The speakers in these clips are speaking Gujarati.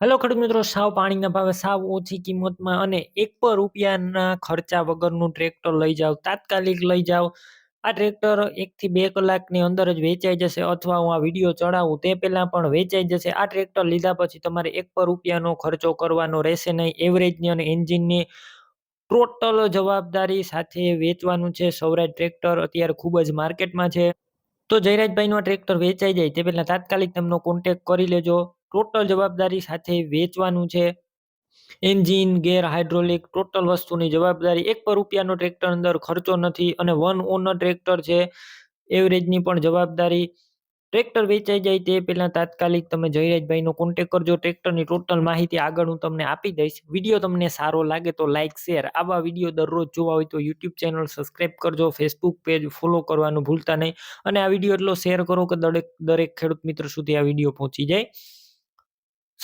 હેલો ખેડૂત મિત્રો, સાવ પાણીના ભાવે, સાવ ઓછી કિંમતમાં અને એક પર રૂપિયાના ખર્ચા વગરનું ટ્રેક્ટર લઈ જાઓ, તાત્કાલિક લઈ જાઓ. આ ટ્રેક્ટર એકથી બે કલાકની અંદર જ વેચાઈ જશે અથવા હું આ વીડિયો ચડાવું તે પહેલાં પણ વેચાઈ જશે. આ ટ્રેક્ટર લીધા પછી તમારે એક પર રૂપિયાનો ખર્ચો કરવાનો રહેશે નહીં. એવરેજની અને એન્જિનની ટોટલ જવાબદારી સાથે વેચવાનું છે. સૌરાજ ટ્રેક્ટર અત્યારે ખૂબ જ માર્કેટમાં છે. તો જયરાજભાઈનું આ ટ્રેક્ટર વેચાઈ જાય તે પહેલાં તાત્કાલિક તેમનો કોન્ટેક કરી લેજો. ટોટલ જવાબદારી સાથે વેચવાનું છે. એન્જિન, ગેર હાઇડ્રોલિક, ટોટલ વસ્તુની જવાબદારી એક પર રૂપિયાનો ટ્રેક્ટર અંદર ખર્ચો નથી અને વન ઓનર ટ્રેક્ટર છે. એવરેજની પણ જવાબદારી ટ્રેક્ટર વેચાઈ જાય તે પહેલાં તાત્કાલિક તમે જયરાજભાઈનો કોન્ટેક કરજો. ટ્રેક્ટરની ટોટલ માહિતી આગળ હું તમને આપી દઈશ. વીડિયો તમને સારો લાગે તો લાઇક શેર આવા વીડિયો દરરોજ જોવા હોય તો યુટ્યુબ ચેનલ સબસ્ક્રાઈબ કરજો. ફેસબુક પેજ ફોલો કરવાનું ભૂલતા નહીં. અને આ વીડિયો એટલો શેર કરો કે દરેક દરેક ખેડૂત મિત્ર સુધી આ વીડિયો પહોંચી જાય.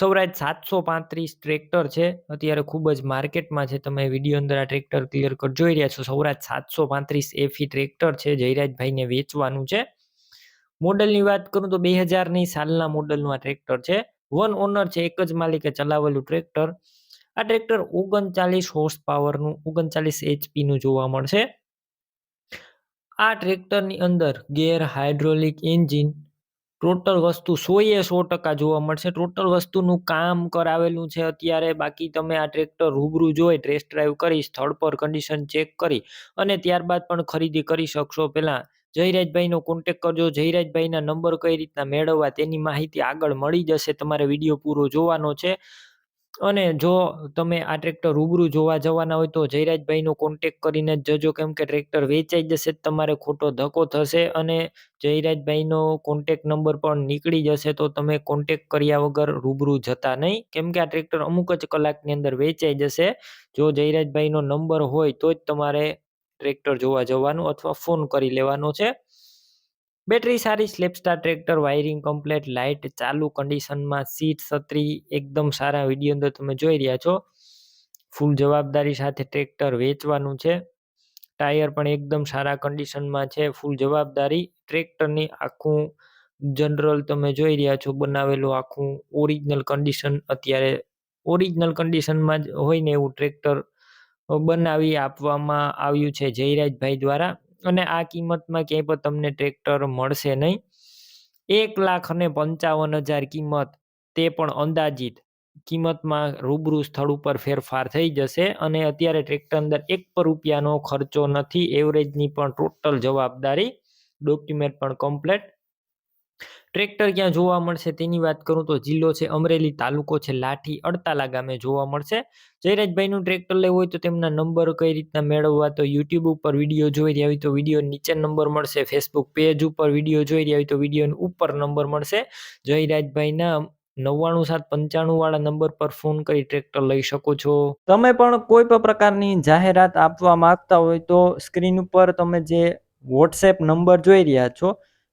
સૌરાજ સાતસો પાંત્રીસ ટ્રેક્ટર છે. અત્યારે ખૂબ જ માર્કેટમાં છે. તમે વીડિયો અંદર આ ટ્રેક્ટર ક્લિયર કટ જોઈ રહ્યા છો. સૌરાજ સાતસો પાંત્રીસ એફી ટ્રેક્ટર છે. જયરાજભાઈને વેચવાનું છે. મોડલની વાત કરું તો બે હજારની સાલના મોડલનું આ ટ્રેક્ટર છે. વન ઓનર છે. એક જ માલિકે ચલાવેલું ટ્રેક્ટર આ ટ્રેક્ટર ઓગણચાલીસ હોર્સ પાવરનું ઓગણચાલીસ એચપીનું જોવા મળશે. આ ટ્રેક્ટરની અંદર ગેર હાઇડ્રોલિક એન્જિન ટોટલ વસ્તુ સોએ સો ટકા જોવા મળશે. ટોટલ વસ્તુનું કામ કરાવેલું છે અત્યારે. બાકી તમે આ ટ્રેક્ટર રૂબરૂ જોઈ ટેસ્ટ ડ્રાઈવ કરી, સ્થળ પર કન્ડિશન ચેક કરી અને ત્યારબાદ પણ ખરીદી કરી શકશો પહેલાં. જયરાજભાઈનો કોન્ટેક કરજો. જયરાજભાઈના નંબર કઈ રીતના મેળવવા તેની માહિતી આગળ મળી જશે. તમારે વીડિયો પૂરો જોવાનો છે. અને જો તમે આ ટ્રેક્ટર રૂબરૂ જોવા જવાના હોય તો જયરાજભાઈનો કોન્ટેક કરીને જ જજો. કેમ કે ટ્રેક્ટર વેચાઈ જશે તમારે ખોટો ધક્કો થશે અને જયરાજભાઈનો કોન્ટેક નંબર પણ નીકળી જશે તો તમે કોન્ટેક કર્યા વગર રૂબરૂ જતા નહીં. કેમ કે આ ટ્રેક્ટર અમુક જ કલાકની અંદર વેચાઈ જશે. જો જયરાજભાઈનો નંબર હોય તો જ તમારે ટ્રેક્ટર જોવા જવાનું અથવા ફોન કરી લેવાનો છે. બેટરી સારી, સ્લેપસ્ટાર ટ્રેક્ટર, વાયરિંગ કમ્પ્લેટ, લાઇટ, ચાલુ કન્ડિશનમાં સીટ છત્રી, એકદમ સારા વીડિયો અંદર તમે જોઈ રહ્યા છો. ફૂલ જવાબદારી સાથે ટ્રેક્ટર વેચવાનું છે. ટાયર પણ એકદમ સારા કન્ડિશનમાં છે, ફૂલ જવાબદારી. ટ્રેક્ટરની આખું જનરલ તમે જોઈ રહ્યા છો, બનાવેલું આખું ઓરિજિનલ કન્ડિશન અત્યારે, ઓરિજિનલ કન્ડિશનમાં જ હોય ને એવું ટ્રેક્ટર બનાવી આપવામાં આવ્યું છે જયરાજભાઈ દ્વારા. અને આ કિંમતમાં ક્યાંય પણ તમને ટ્રેક્ટર મળશે નહીં. એક લાખ અને પંચાવન હજાર કિંમત, તે પણ અંદાજિત. કિંમતમાં રૂબરૂ સ્થળ ઉપર ફેરફાર થઈ જશે અને અત્યારે ટ્રેક્ટર અંદર એક પર રૂપિયાનો ખર્ચો નથી. એવરેજની પણ ટોટલ જવાબદારી ડોક્યુમેન્ટ પણ કમ્પ્લેટ ટ્રેક્ટર ક્યાં જોવા મળશે તેની વાત કરું તો જિલ્લો છે અમરેલી, તાલુકો છે લાઠી, અડતાલા ગામે જોવા મળશે. જયરાજભાઈનું ટ્રેક્ટર લેવું હોય તો તેમના નંબર કઈ રીતના મેળવવા તો યુટ્યુબ ઉપર વીડિયો જોઈ રહ્યા હોય તો વીડિયો નીચે નંબર મળશે ફેસબુક પેજ ઉપર વીડિયો જોઈ રહ્યા હોય તો વીડિયો ઉપર નંબર મળશે. જયરાજભાઈના નવ્વાણું સાત પંચાણું વાળા નંબર પર ફોન કરી ટ્રેક્ટર લઈ શકો છો. તમે પણ કોઈ પણ પ્રકારની જાહેરાત આપવા માંગતા હોય તો સ્ક્રીન ઉપર તમે જે વોટ્સએપ નંબર જોઈ રહ્યા છો